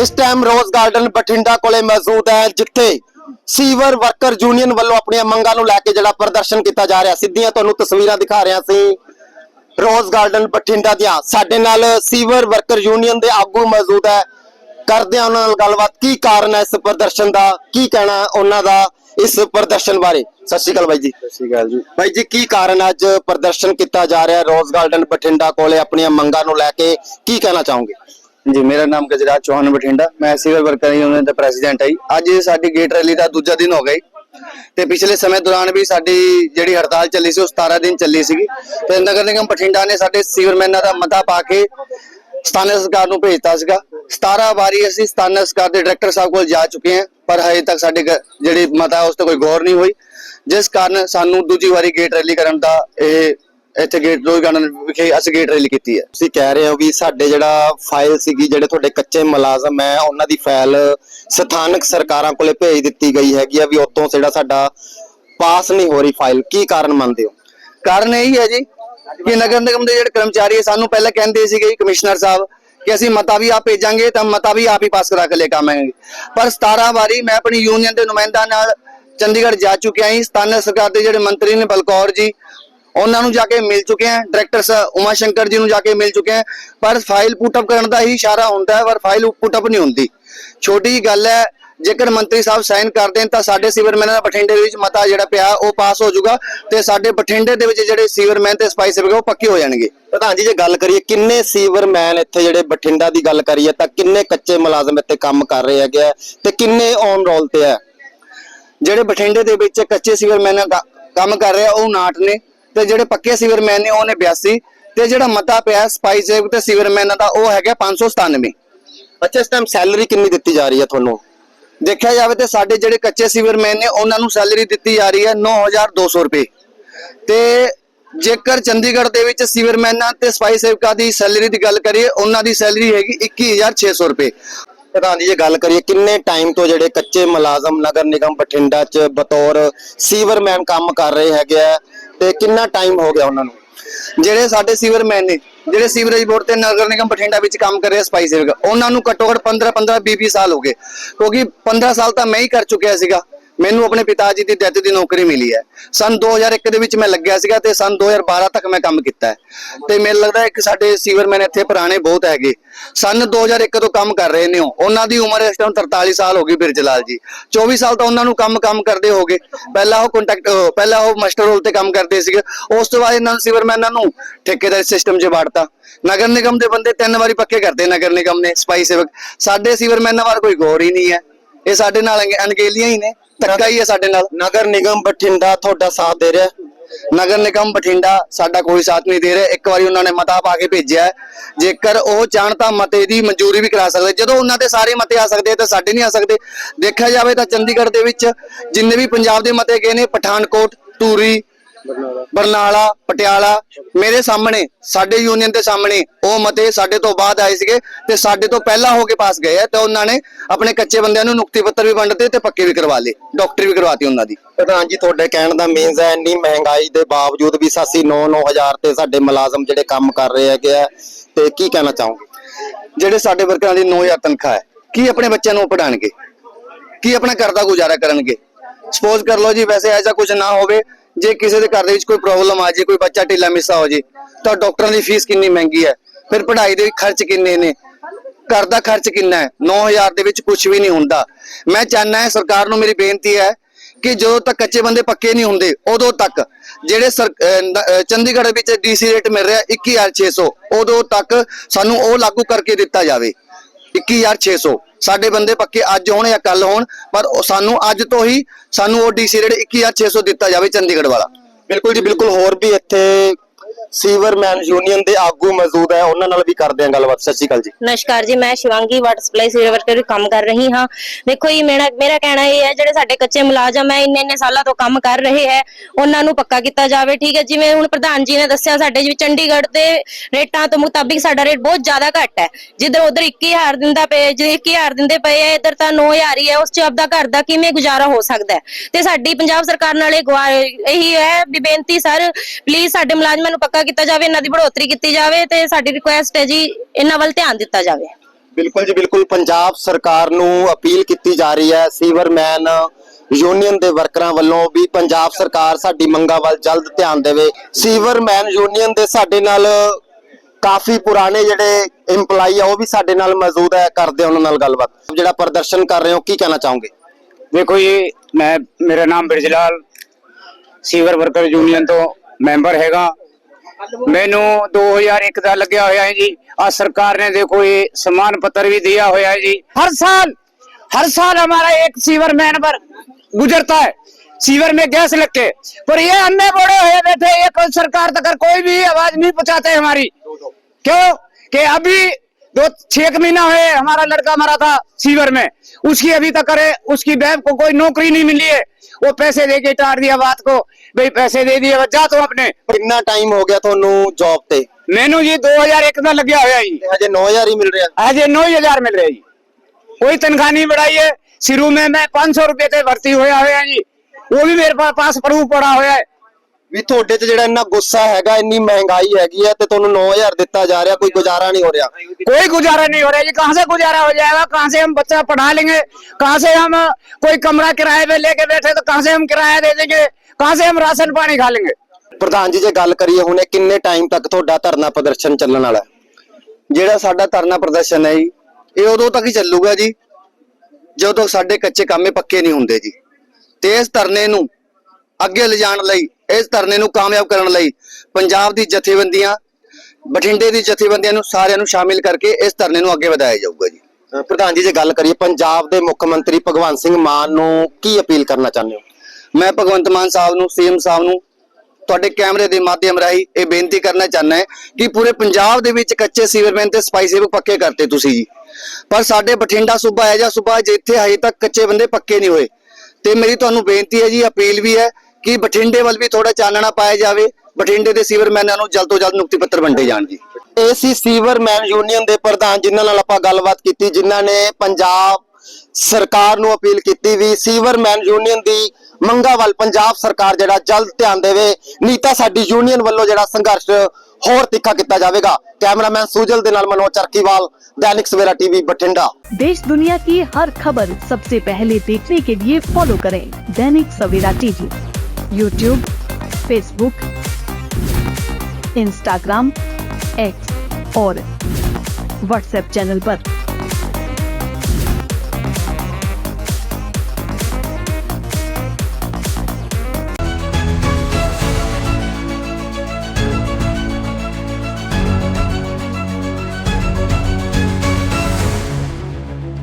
ਇਸ time rose garden Bathinda ਕੋਲੇ ਮੌਜੂਦ ਹੈ ਜਿੱਥੇ ਸੀਵਰ ਵਰਕਰ ਯੂਨੀਅਨ ਵੱਲੋਂ ਆਪਣੀਆਂ ਮੰਗਾਂ ਨੂੰ ਲੈ ਕੇ ਜਿਹੜਾ ਪ੍ਰਦਰਸ਼ਨ ਕੀਤਾ ਜਾ ਰਿਹਾ ਸਿੱਧੀਆਂ ਤੁਹਾਨੂੰ ਤਸਵੀਰਾਂ ਦਿਖਾ ਰਿਹਾ ਸੀ। ਰੋਜ਼ ਗਾਰਡਨ ਬਠਿੰਡਾ ਦੀਆਂ ਸਾਡੇ ਨਾਲ ਸੀਵਰ ਵਰਕਰ ਯੂਨੀਅਨ ਦੇ ਆਗੂ ਮੌਜੂਦ ਹੈ। ਕਰਦੇ ਹਾਂ ਉਹਨਾਂ ਨਾਲ ਗੱਲਬਾਤ ਕੀ ਕਾਰਨ ਹੈ ਇਸ ਪ੍ਰਦਰਸ਼ਨ ਦਾ ਕੀ ਕਹਿਣਾ ਉਹਨਾਂ ਦਾ ਇਸ ਪ੍ਰਦਰਸ਼ਨ ਬਾਰੇ? ਸਤਿ ਸ਼੍ਰੀ ਅਕਾਲ ਬਾਈ ਜੀ। ਸਤਿ ਸ਼੍ਰੀ ਅਕਾਲ ਜੀ। ਬਾਈ ਜੀ ਕੀ ਕਾਰਨ ਅੱਜ ਪ੍ਰਦਰਸ਼ਨ ਕੀਤਾ ਜਾ ਰਿਹਾ ਰੋਜ਼ ਗਾਰਡਨ ਬਠਿੰਡਾ ਕੋਲੇ ਆਪਣੀਆਂ ਮੰਗਾਂ ਨੂੰ ਲੈ ਕੇ ਕੀ ਕਹਿਣਾ ਚਾਹੋਗੇ? ਜੀ, ਮੇਰਾ ਨਾਮ ਗਜਰਾਜ ਚੌਹਾਨ ਬਠਿੰਡਾ। ਮੈਂ ਸਿਵਲ ਵਰਕਰ ਯੂਨੀਅਨ ਦਾ ਪ੍ਰੈਜ਼ੀਡੈਂਟ ਹਾਂ ਅੱਜ ਸਾਡੀ ਗੇਟ ਰੈਲੀ ਦਾ ਦੂਜਾ ਦਿਨ ਹੋ ਗਿਆ ਤੇ ਪਿਛਲੇ ਸਮੇਂ ਦੌਰਾਨ ਵੀ ਸਾਡੀ ਜਿਹੜੀ ਹੜਤਾਲ ਚੱਲੀ ਸੀ, ਉਹ 17 ਦਿਨ ਚੱਲੀ ਸੀਗੀ। ਤੇ ਨਗਰ ਨਿਗਮ ਬਠਿੰਡਾ ਨੇ ਸਾਡੇ ਸੀਵਰਮੈਨਾਂ ਦਾ ਮਤਾ ਪਾ ਕੇ ਸਥਾਨਕ ਸਰਕਾਰ ਨੂੰ ਭੇਜਤਾ ਸੀਗਾ। 17 ਵਾਰੀ ਅਸੀਂ ਸਥਾਨਕ ਸਰਕਾਰ ਦੇ ਡਾਇਰੈਕਟਰ ਸਾਹਿਬ ਕੋਲ ਜਾ ਚੁੱਕੇ ਹਾਂ, ਪਰ ਹਜੇ ਤੱਕ ਸਾਡੇ ਜਿਹੜੀ ਮਤਾ, ਉਸ ਤੇ ਕੋਈ ਗੌਰ ਨਹੀਂ ਹੋਈ। ਜਿਸ ਕਾਰਨ ਸਾਨੂੰ ਦੂਜੀ ਵਾਰੀ ਗੇਟ ਰੈਲੀ ਕਰਨ ਦਾ ਇਹ ਇੱਥੇ ਗੇਟ ਰੋਜ਼ ਗਾਰਡਨ ਵਿਖੇ ਅਸੀਂ ਗੇਟ ਰੈਲੀ ਕੀਤੀ ਹੈ। ਤੁਸੀਂ ਕਹਿ ਰਹੇ ਹੋ ਵੀ ਸਾਡੇ ਜਿਹੜਾ ਫਾਈਲ ਸੀਗੀ ਜਿਹੜੇ ਤੁਹਾਡੇ ਕੱਚੇ ਮੁਲਾਜ਼ਮ ਹੈ ਉਹਨਾਂ ਦੀ ਫਾਈਲ ਸਥਾਨਕ ਸਰਕਾਰਾਂ ਕੋਲੇ ਭੇਜ ਦਿੱਤੀ ਗਈ ਹੈਗੀ ਆ ਵੀ ਉਤੋਂ ਜਿਹੜਾ ਸਾਡਾ ਪਾਸ ਨਹੀਂ ਹੋ ਰਹੀ ਫਾਈਲ ਕੀ ਕਾਰਨ ਮੰਨਦੇ ਹੋ? ਕਾਰਨ ਇਹ ਹੀ ਹੈ ਜੀ ਕਿ ਨਗਰ ਨਿਗਮ ਦੇ ਜਿਹੜੇ ਕਰਮਚਾਰੀ ਹੈ, ਸਾਨੂੰ ਪਹਿਲਾਂ ਕਹਿੰਦੇ ਸੀਗੇ ਕਮਿਸ਼ਨਰ ਸਾਹਿਬ ਕਿ ਅਸੀਂ ਮਤਾ ਵੀ ਆਪ ਭੇਜਾਂਗੇ ਤਾਂ ਮਤਾ ਵੀ ਆਪ ਹੀ ਪਾਸ ਕਰਾ ਕੇ ਲੈ ਕੇ ਆਵਾਂਗੇ। ਪਰ 17 ਵਾਰੀ ਮੈਂ ਆਪਣੀ ਯੂਨੀਅਨ ਦੇ ਨੁਮਾਇੰਦਾ ਨਾਲ ਚੰਡੀਗੜ੍ਹ ਜਾ ਚੁੱਕਿਆ ਹਾਂ ਸਥਾਨਕ ਸਰਕਾਰ ਦੇ ਜਿਹੜੇ ਮੰਤਰੀ ਨੇ ਬਲਕੌਰ ਜੀ ਉਹਨਾਂ ਨੂੰ ਜਾ ਕੇ ਮਿਲ ਚੁੱਕੇ ਹਾਂ ਡਾਇਰੈਕਟਰ ਸਾਹਿਬ ਉਮਾ ਸ਼ੰਕਰ ਜੀ ਨੂੰ ਜਾ ਕੇ ਮਿਲ ਚੁੱਕੇ ਹਾਂ ਪਰ ਫਾਈਲ ਪੁੱਟ ਅਪ ਕਰਨ ਦਾ ਹੀ ਇਸ਼ਾਰਾ ਹੁੰਦਾ ਹੈ ਪਰ ਫਾਈਲ ਪੁੱਟ ਅਪ ਨਹੀਂ ਹੁੰਦੀ। ਛੋਟੀ ਜਿਹੀ ਗੱਲ ਹੈ ਜੇਕਰ ਮੰਤਰੀ ਸਾਹਿਬ ਸਾਈਨ ਕਰ ਦੇਣ ਤਾਂ ਸਾਡੇ ਸੀਵਰਮੈਨ ਦਾ ਬਠਿੰਡੇ ਦੇ ਵਿੱਚ ਮਤਾ ਜਿਹੜਾ ਪਿਆ ਉਹ ਪਾਸ ਹੋ ਜਾਊਗਾ ਤੇ ਸਾਡੇ ਬਠਿੰਡੇ ਦੇ ਵਿੱਚ ਜਿਹੜੇ ਸੀਵਰਮੈਨ ਤੇ ਸਪਾਈ ਸੇਵਕ ਉਹ ਪੱਕੇ ਹੋ ਜਾਣਗੇ। ਪ੍ਰਧਾਨ ਜੀ ਜੇ ਗੱਲ ਕਰੀਏ ਕਿੰਨੇ ਸੀਵਰਮੈਨ ਇੱਥੇ ਜਿਹੜੇ ਬਠਿੰਡਾ ਦੀ ਗੱਲ ਕਰੀਏ ਤਾਂ ਕਿੰਨੇ ਕੱਚੇ ਮੁਲਾਜ਼ਮ ਇੱਥੇ ਕੰਮ ਕਰ ਰਹੇ ਹੈਗੇ ਤੇ ਕਿੰਨੇ ਔਨ ਰੋਲ ਤੇ ਹੈ ਜਿਹੜੇ ਬਠਿੰਡੇ ਦੇ ਵਿੱਚ ਕੱਚੇ ਸੀਵਰਮੈਨ ਦਾ ਕੰਮ ਕਰ ਰਹੇ ਆ ਉਹ 59 ਨੇ। ਤੇ ਜਿਹੜੇ ਪੱਕੇ ਸੀਵਰਮੈਨ ਨੇ ਉਹ ਨੇ 82 ਤੇ ਜਿਹੜਾ ਮਤਾ ਪਿਆ ਸਪਾਈ ਸੇਵਕ ਤੇ ਸੀਵਰਮੈਨ ਦਾ ਉਹ ਹੈਗਾ 597 ਅੱਛਾ ਇਸ ਟਾਈਮ ਸੈਲਰੀ ਕਿੰਨੀ ਦਿੱਤੀ ਜਾ ਰਹੀ ਹੈ ਤੁਹਾਨੂੰ? ਦੇਖਿਆ ਜਾਵੇ ਤੇ ਸਾਡੇ ਜਿਹੜੇ ਕੱਚੇ ਸੀਵਰਮੈਨ ਨੇ ਉਹਨਾਂ ਨੂੰ ਸੈਲਰੀ ਦਿੱਤੀ ਜਾ ਰਹੀ ਹੈ 9200 ਰੁਪਏ। ਤੇ ਜੇਕਰ ਚੰਡੀਗੜ੍ਹ ਦੇ ਵਿੱਚ ਸੀਵਰਮੈਨਾਂ ਤੇ ਸਫ਼ਾਈ ਸੇਵਕਾਂ ਦੀ ਸੈਲਰੀ ਦੀ ਗੱਲ ਕਰੀਏ ਉਹਨਾਂ ਦੀ ਸੈਲਰੀ ਹੈਗੀ 21600 ਰੁਪਏ। ਪ੍ਰਧਾਨ ਜੀ ਜੇ ਗੱਲ ਕਰੀਏ, ਕਿੰਨੇ ਟਾਈਮ ਤੋਂ ਜਿਹੜੇ ਕੱਚੇ ਮੁਲਾਜ਼ਮ, ਨਗਰ ਨਿਗਮ, ਬਠਿੰਡਾ 'ਚ, ਬਤੌਰ ਸੀਵਰਮੈਨ ਕੰਮ ਕਰ ਰਹੇ ਹੈਗੇ ਆ ਤੇ ਕਿੰਨਾ ਟਾਈਮ ਹੋ ਗਿਆ ਉਹਨਾਂ ਨੂੰ? ਜਿਹੜੇ ਸਾਡੇ ਸੀਵਰਮੈਨ ਨੇ, ਜਿਹੜੇ ਸੀਵਰੇਜ ਬੋਰਡ ਤੇ ਨਗਰ ਨਿਗਮ ਬਠਿੰਡਾ ਵਿੱਚ ਕੰਮ ਕਰ ਰਹੇ ਆ ਸੇਵਕ, ਉਹਨਾਂ ਨੂੰ ਘੱਟੋ ਘੱਟ 15 15 20 20 ਸਾਲ ਹੋ ਗਏ। ਕਿਉਂਕਿ 15 ਸਾਲ ਤਾਂ ਮੈਂ ਹੀ ਕਰ ਚੁੱਕਿਆ ਸੀਗਾ। ਮੈਨੂੰ ਆਪਣੇ ਪਿਤਾ ਜੀ ਦੀ ਡੈਥ ਦੀ ਨੌਕਰੀ ਮਿਲੀ ਹੈ। ਸਨ 2001 ਦੇ ਵਿੱਚ ਮੈਂ ਲੱਗਿਆ ਸੀਗਾ ਤੇ ਸਨ 2012 ਤੱਕ ਮੈਂ ਕੰਮ ਕੀਤਾ ਹੈ। ਤੇ ਮੈਨੂੰ ਲੱਗਦਾ ਇੱਕ ਕਿ ਸਾਡੇ ਸੀਵਰਮੈਨ ਇੱਥੇ ਪੁਰਾਣੇ ਬਹੁਤ ਹੈਗੇ। ਸਨ 2001 ਤੋਂ ਕੰਮ ਕਰ ਰਹੇ ਨੇ ਉਹਨਾਂ ਦੀ ਉਮਰ ਇਸ ਟਾਈਮ 43 ਸਾਲ ਹੋ ਗਈ ਬਿਰਜਲਾਲ ਜੀ। 24 ਸਾਲ ਤਾਂ ਉਹਨਾਂ ਨੂੰ ਕੰਮ ਕੰਮ ਕਰਦੇ ਹੋਗੇ। ਪਹਿਲਾਂ ਉਹ ਕੰਟੈਕਟ ਪਹਿਲਾਂ ਉਹ ਮਾਸਟਰ ਰੋਲ ਤੇ ਕੰਮ ਕਰਦੇ ਸੀਗੇ। ਉਸ ਤੋਂ ਬਾਅਦ ਇਹਨਾਂ ਨੂੰ ਸੀਵਰਮੈਨਾਂ ਨੂੰ ਠੇਕੇਦਾਰ ਸਿਸਟਮ 'ਚ ਵਾੜਤਾ। ਨਗਰ ਨਿਗਮ ਦੇ ਬੰਦੇ ਤਿੰਨ ਵਾਰੀ ਪੱਕੇ ਕਰਦੇ ਨਗਰ ਨਿਗਮ ਨੇ ਸਪਾਈ ਸੇਵਕ। ਸਾਡੇ ਸੀਵਰਮੈਨਾਂ ਵੱਲ ਕੋਈ ਗੌਰ ਹੀ ਨਹੀਂ ਹੈ। ਇਹ ਸਾਡੇ ਨਾਲ ਅਣਗਹਿਲੀਆਂ ਹੀ ਨੇ ਧੱਕਾ ਹੀ ਹੈ ਸਾਡੇ ਨਾਲ ਨਗਰ ਨਿਗਮ ਬਠਿੰਡਾ ਤੁਹਾਡਾ ਸਾਥ ਦੇ ਰਿਹਾ? ਨਗਰ ਨਿਗਮ ਬਠਿੰਡਾ ਸਾਡਾ ਕੋਈ ਸਾਥ ਨਹੀਂ ਦੇ ਰਿਹਾ ਇੱਕ ਵਾਰੀ ਉਹਨਾਂ ਨੇ ਮਤਾ ਪਾ ਕੇ ਭੇਜਿਆ। ਜੇਕਰ ਉਹ ਚਾਹਣ ਤਾਂ ਮਤੇ ਦੀ ਮਨਜ਼ੂਰੀ ਵੀ ਕਰਾ ਸਕਦੇ ਜਦੋਂ ਉਹਨਾਂ ਦੇ ਸਾਰੇ ਮਤੇ ਆ ਸਕਦੇ ਤਾਂ ਸਾਡੇ ਨਹੀਂ ਆ ਸਕਦੇ ਦੇਖਿਆ ਜਾਵੇ ਤਾਂ ਚੰਡੀਗੜ੍ਹ ਦੇ ਵਿੱਚ ਜਿੰਨੇ ਵੀ ਪੰਜਾਬ ਦੇ ਮਤੇ ਗਏ ਨੇ ਪਠਾਨਕੋਟ ਧੂਰੀ ਬਰਨਾਲਾ। ਪਟਿਆਲਾ ਮੇਰੇ ਸਾਹਮਣੇ ਸਾਡੇ ਯੂਨੀਅਨ ਦੇ ਸਾਹਮਣੇ ਉਹ ਮਤੇ ਸਾਡੇ ਤੋਂ ਬਾਅਦ ਆਏ ਸੀਗੇ ਤੇ ਸਾਡੇ ਤੋਂ ਪਹਿਲਾਂ ਹੋ ਕੇ ਪਾਸ ਗਏ ਆ ਤੇ ਉਹਨਾਂ ਨੇ ਆਪਣੇ ਕੱਚੇ ਬੰਦਿਆਂ ਨੂੰ ਨੁਕਤੀ ਪੱਤਰ ਵੀ ਵੰਡਤੇ ਤੇ ਪੱਕੇ ਵੀ ਕਰਵਾ ਲਏ ਡਾਕਟਰੀ ਵੀ ਕਰਵਾਤੀ ਉਹਨਾਂ ਦੀ। ਪ੍ਰਧਾਨ ਜੀ ਤੁਹਾਡੇ ਕਹਿਣ ਦਾ ਮੀਨਸ ਹੈ ਇੰਨੀ ਮਹਿੰਗਾਈ ਦੇ ਬਾਵਜੂਦ ਵੀ ਸਾਸੀ 9-9000 ਤੇ ਸਾਡੇ ਮੁਲਾਜ਼ਮ ਜਿਹੜੇ ਕੰਮ ਕਰ ਰਹੇ ਹੈਗੇ ਆ ਤੇ ਕੀ ਕਹਿਣਾ ਚਾਹੋ ਜਿਹੜੇ ਸਾਡੇ ਵਰਕਰਾਂ ਦੀ 9000 ਤਨਖਾਹ ਹੈ ਕੀ ਆਪਣੇ ਬੱਚਿਆਂ ਨੂੰ ਪੜਾਣਗੇ ਕੀ ਆਪਣਾ ਘਰ ਦਾ ਗੁਜ਼ਾਰਾ ਕਰਨਗੇ? ਸਪੋਜ਼ ਕਰ ਲਓ ਜੀ ਵੈਸੇ ਐਸਾ ਕੁਝ ਨਾ ਹੋਵੇ ਜੇ ਕਿਸੇ ਦੇ ਘਰ ਦੇ ਵਿੱਚ ਕੋਈ ਪ੍ਰੋਬਲਮ ਆ ਜੇ, ਕੋਈ ਬੱਚਾ ਢਿੱਲਾ ਮਿੱਸਾ ਹੋ ਜੇ, ਤਾਂ ਡਾਕਟਰਾਂ ਦੀ ਫੀਸ ਕਿੰਨੀ ਮਹਿੰਗੀ ਹੈ? ਫਿਰ ਪੜ੍ਹਾਈ ਦੇ ਖਰਚ ਕਿੰਨੇ ਨੇ? ਘਰ ਦਾ ਖਰਚ ਕਿੰਨਾ ਹੈ? 9000 ਦੇ ਵਿੱਚ ਕੁਝ ਵੀ ਨਹੀਂ ਹੁੰਦਾ। ਮੈਂ ਚਾਹਨਾ ਹੈ ਸਰਕਾਰ ਨੂੰ ਮੇਰੀ ਬੇਨਤੀ ਹੈ ਕਿ ਜਦੋਂ ਤੱਕ ਕੱਚੇ ਬੰਦੇ ਪੱਕੇ ਨਹੀਂ ਹੁੰਦੇ, ਉਦੋਂ ਤੱਕ ਜਿਹੜੇ ਸਰ- ਚੰਡੀਗੜ੍ਹ ਵਿੱਚ ਡੀਸੀ ਰੇਟ ਮਿਲ ਰਿਹਾ 21600 ਉਦੋਂ ਤੱਕ ਸਾਨੂੰ ਉਹ ਲਾਗੂ ਕਰਕੇ ਦਿੱਤਾ ਜਾਵੇ। 21600 ਸਾਡੇ ਬੰਦੇ ਪੱਕੇ ਅੱਜ ਹੋਣ ਜਾਂ ਕੱਲ ਹੋਣ, ਪਰ ਸਾਨੂੰ ਅੱਜ ਤੋਂ ਹੀ ਸਾਨੂੰ ਉਹ ਡੀਸੀ ਰੇਟ 21600 ਦਿੱਤਾ ਜਾਵੇ ਚੰਡੀਗੜ੍ਹ ਵਾਲਾ। ਬਿਲਕੁਲ ਜੀ, ਬਿਲਕੁਲ। ਹੋਰ ਵੀ ਇੱਥੇ ਸੀਵਰਮੈਨ ਯੂਨੀਅਨ ਦੇ ਆਗੂ ਮੌਜੂਦ ਹੈ, ਉਹਨਾਂ ਨਾਲ ਵੀ ਕਰਦੇ ਹਾਂ ਗੱਲਬਾਤ। ਸਤਿ ਸ਼੍ਰੀ ਅਕਾਲ ਜੀ। ਨਮਸਕਾਰ ਜੀ, ਮੈਂ Shivangi water supply sewer worker ਕੰਮ ਕਰ ਰਹੀ ਹਾਂ। ਦੇਖੋ ਜੀ, ਮੇਰਾ ਮੇਰਾ ਕਹਿਣਾ ਇਹ ਹੈ, ਜਿਹੜੇ ਸਾਡੇ ਕੱਚੇ ਮੁਲਾਜ਼ਮ ਹੈ, ਇੰਨੇ ਇੰਨੇ ਸਾਲਾਂ ਤੋਂ ਕੰਮ ਕਰ ਰਹੇ ਹੈ, ਉਹਨਾਂ ਨੂੰ ਪੱਕਾ ਕੀਤਾ ਜਾਵੇ, ਠੀਕ ਹੈ? ਜਿਵੇਂ ਹੁਣ ਪ੍ਰਧਾਨ ਜੀ ਨੇ ਦੱਸਿਆ ਸਾਡੇ ਜੀ ਚੰਡੀਗੜ੍ਹ ਦੇ ਰੇਟਾਂ ਤੋਂ ਮੁਤਾਬਿਕ ਸਾਡਾ ਰੇਟ ਬਹੁਤ ਜ਼ਿਆਦਾ ਘੱਟ ਹੈ। ਜਿੱਧਰ ਉਧਰ 21000 ਦਿੰਦਾ ਪਏ, ਜੇ 21000 ਦਿੰਦੇ ਪਏ ਹੈ, ਇੱਧਰ ਤਾਂ 9000 ਹੀ ਹੈ, ਉਸ ਚ ਆਪਦਾ ਘਰ ਦਾ ਕਿਵੇਂ ਗੁਜ਼ਾਰਾ ਹੋ ਸਕਦਾ ਹੈ? ਤੇ ਸਾਡੀ ਪੰਜਾਬ ਸਰਕਾਰ ਨਾਲ ਇਹ ਗੁਆ- ਇਹੀ ਹੈ ਵੀ ਬੇਨਤੀ ਸਰ ਪਲੀਜ਼ ਸਾਡੇ ਮੁਲਾਜ਼ਮਾਂ ਨੂੰ ਪੱਕਾ ਕੀਤਾ ਜਾਵੇ ਇਹਨਾਂ ਦੀ ਬੜੋਤਰੀ ਕੀਤੀ ਜਾਵੇ ਤੇ ਸਾਡੀ ਰਿਕੁਐਸਟ ਹੈ ਜੀ ਇਹਨਾਂ ਵੱਲ ਧਿਆਨ ਦਿੱਤਾ ਜਾਵੇ। ਬਿਲਕੁਲ ਜੀ ਬਿਲਕੁਲ। ਪੰਜਾਬ ਸਰਕਾਰ ਨੂੰ ਅਪੀਲ ਕੀਤੀ ਜਾ ਰਹੀ ਹੈ ਸੀਵਰਮੈਨ ਯੂਨੀਅਨ ਦੇ ਵਰਕਰਾਂ ਵੱਲੋਂ ਵੀ ਪੰਜਾਬ ਸਰਕਾਰ ਸਾਡੀ ਮੰਗਾਂ ਵੱਲ ਜਲਦ ਧਿਆਨ ਦੇਵੇ। ਸੀਵਰਮੈਨ ਯੂਨੀਅਨ ਦੇ ਸਾਡੇ ਨਾਲ ਕਾਫੀ ਪੁਰਾਣੇ ਜਿਹੜੇ EMPLOYE ਆ ਉਹ ਵੀ ਸਾਡੇ ਨਾਲ ਮੌਜੂਦ ਹੈ ਕਰਦੇ ਉਹਨਾਂ ਨਾਲ ਗੱਲਬਾਤ। ਜਿਹੜਾ ਪ੍ਰਦਰਸ਼ਨ ਕਰ ਰਹੇ ਹੋ ਕੀ ਕਹਿਣਾ ਚਾਹੋਗੇ? ਦੇਖੋ ਜੀ ਮੈਂ ਮੇਰਾ ਨਾਮ ਬਿਰਜਲਾਲ ਸੀਵਰ ਵਰਕਰ ਯੂਨੀਅਨ ਤੋਂ ਮੈਂਬਰ ਹੈਗਾ। ਮੈਨੂੰ 2001 ਦਾ ਲੱਗਿਆ ਹੋਇਆ ਹੈ ਜੀ ਆ ਸਰਕਾਰ ਨੇ देखो ये सम्मान पत्र भी दिया हुआ है जी हर साल हर साल हमारा एक सीवर मैन पर गुजरता है सीवर में गैस लग के पर ये अन्य बड़े हुए बैठे ये कोई सरकार तक कोई भी आवाज नहीं पहुंचाते हमारी क्यों कि अभी दो छह महीना हुए हमारा लड़का मरा था सीवर में उसकी अभी तक करे उसकी बैब को कोई नौकरी नहीं मिली है वो पैसे दे के टार दिया बात को भाई पैसे दे दिए जा तो अपने ਕਿੰਨਾ ਟਾਈਮ ਹੋ ਗਿਆ ਤੁਹਾਨੂੰ ਜੌਬ ਤੇ मैनू जी 2001 ਦਾ ਲੱਗਿਆ ਹੋਇਆ ਜੀ ਤੇ ਹਜੇ 9000 ਹੀ ਮਿਲ ਰਿਹਾ आज ये नौ हजार मिल रही कोई तनख्वाह नहीं बढ़ाई है शुरू में मैं पाँच सौ रुपए से भर्ती होया होया जी वो भी मेरे पा- पास प्रूफ पड़ा होया है ਵੀ ਤੁਹਾਡੇ 'ਚ ਜਿਹੜਾ ਇੰਨਾ ਗੁੱਸਾ ਹੈਗਾ ਇੰਨੀ ਮਹਿੰਗਾਈ ਹੈਗੀ ਹੈ ਤੇ ਤੁਹਾਨੂੰ 9000 ਦਿੱਤਾ ਜਾ ਰਿਹਾ ਕੋਈ ਗੁਜ਼ਾਰਾ ਨਹੀਂ ਹੋ ਰਿਹਾ कोई गुजारा नहीं हो रहा है जी कहाँ से गुजारा हो जाएगा कहाँ से हम बच्चा पढ़ा लेंगे कहाँ से हम कोई कमरा किराए पे लेके बैठे तो कहाँ से हम किराया दे देंगे कहाँ से हम राशन पानी खा लेंगे ਪ੍ਰਧਾਨ ਜੀ ਜੇ ਗੱਲ ਕਰੀਏ ਹੁਣੇ ਕਿੰਨੇ ਟਾਈਮ ਤੱਕ ਤੁਹਾਡਾ ਧਰਨਾ ਪ੍ਰਦਰਸ਼ਨ ਚੱਲਣ ਵਾਲਾ ਹੈ ਜਿਹੜਾ ਸਾਡਾ ਧਰਨਾ ਪ੍ਰਦਰਸ਼ਨ ਹੈ ਜੀ ਇਹ ਉਦੋਂ ਤੱਕ ਹੀ ਚੱਲੂਗਾ ਜੀ ਜਦੋਂ ਤੱਕ ਸਾਡੇ ਕੱਚੇ ਕਾਮੇ ਪੱਕੇ ਨਹੀਂ ਹੁੰਦੇ ਜੀ ਤੇ ਇਸ ਧਰਨੇ ਨੂੰ ਅੱਗੇ ਲਿਜਾਣ ਲਈ ਇਸ ਧਰਨੇ ਨੂੰ ਕਾਮਯਾਬ ਕਰਨ ਲਈ ਪੰਜਾਬ ਦੀ ਜਥੇਬੰਦੀਆਂ ਬਠਿੰਡੇ ਦੀ ਜਥੇਬੰਦੀਆਂ ਨੂੰ ਸਾਰਿਆਂ ਨੂੰ ਸ਼ਾਮਿਲ ਕਰਕੇ ਇਸ ਧਰਨੇ ਨੂੰ ਅੱਗੇ ਵਧਾਇਆ ਜਾਊਗਾ ਜੀ ਅਹ ਪ੍ਰਧਾਨ ਜੀ ਜੇ ਗੱਲ ਕਰੀਏ ਪੰਜਾਬ ਦੇ ਮੁੱਖ ਮੰਤਰੀ ਭਗਵੰਤ ਸਿੰਘ ਮਾਨ ਨੂੰ ਕੀ ਅਪੀਲ ਕਰਨਾ ਚਾਹੁੰਦੇ ਹੋ ਮੈਂ ਭਗਵੰਤ ਮਾਨ ਸਾਹਿਬ ਨੂੰ, ਸੀਐਮ ਸਾਹਿਬ ਨੂੰ, ਤੁਹਾਡੇ ਕੈਮਰੇ ਦੇ ਮਾਧਿਅਮ ਰਾਹੀਂ ਇਹ ਬੇਨਤੀ ਕਰਨਾ ਚਾਹੁੰਦਾ ਹੈ ਕਿ ਪੂਰੇ ਪੰਜਾਬ ਦੇ ਵਿੱਚ ਕੱਚੇ ਸੀਵਰਮੈਨ ਤੇ ਸਪਾਈ ਸੇਵਕ ਪੱਕੇ ਕਰਤੇ ਤੁਸੀਂ ਜੀ। ਪਰ ਸਾਡੇ ਬਠਿੰਡਾ ਸੂਬਾ ਹੈ ਜਾਂ ਸੂਬਾ ਜਿੱਥੇ ਹਜੇ ਤੱਕ ਕੱਚੇ ਬੰਦੇ ਪੱਕੇ ਨਹੀਂ ਹੋਏ। ਤੇ ਮੇਰੀ ਤੁਹਾਨੂੰ ਬੇਨਤੀ ਹੈ ਜੀ, ਅਪੀਲ ਵੀ ਹੈ ਕਿ ਬਠਿੰਡੇ ਵੱਲ ਵੀ ਥੋੜਾ ਚਾਨਣਾ ਪਾਇਆ ਜਾਵੇ, ਬਠਿੰਡੇ ਦੇ ਸੀਵਰਮੈਨਾਂ ਨੂੰ ਜਲਦ ਤੋਂ ਜਲਦ ਮੁਕਤੀ ਪੱਤਰ ਵੰਡੇ ਜਾਣ ਜੀ। ਇਹ ਸੀਵਰਮੈਨ ਯੂਨੀਅਨ ਦੇ ਪ੍ਰਧਾਨ ਜਿਨ੍ਹਾਂ ਨਾਲ ਆਪਾਂ ਗੱਲਬਾਤ ਕੀਤੀ, ਜਿਨ੍ਹਾਂ ਨੇ ਪੰਜਾਬ ਸਰਕਾਰ ਨੂੰ ਅਪੀਲ ਕੀਤੀ ਵੀ ਸੀਵਰਮੈਨ ਯੂਨੀਅਨ ਦੀ ਮੰਗਾਂ ਵੱਲ ਪੰਜਾਬ ਸਰਕਾਰ ਜਿਹੜਾ ਜਲਦ ਧਿਆਨ ਦੇਵੇ ਨਹੀਂ ਤਾਂ ਸਾਡੀ ਯੂਨੀਅਨ ਵੱਲੋਂ ਜਿਹੜਾ ਸੰਘਰਸ਼ ਹੋਰ ਤਿੱਖਾ ਕੀਤਾ ਜਾਵੇਗਾ ਕੈਮਰਾਮੈਨ ਸੂਜਲ ਦੇ ਨਾਲ ਮਨੋਜ ਚਰਕੀਵਾਲ दैनिक सवेरा टीवी बठिंडा देश दुनिया की हर खबर सबसे पहले देखने के लिए फॉलो करें Dainik Savera TV YouTube Facebook Instagram X और व्हाट्सएप चैनल पर।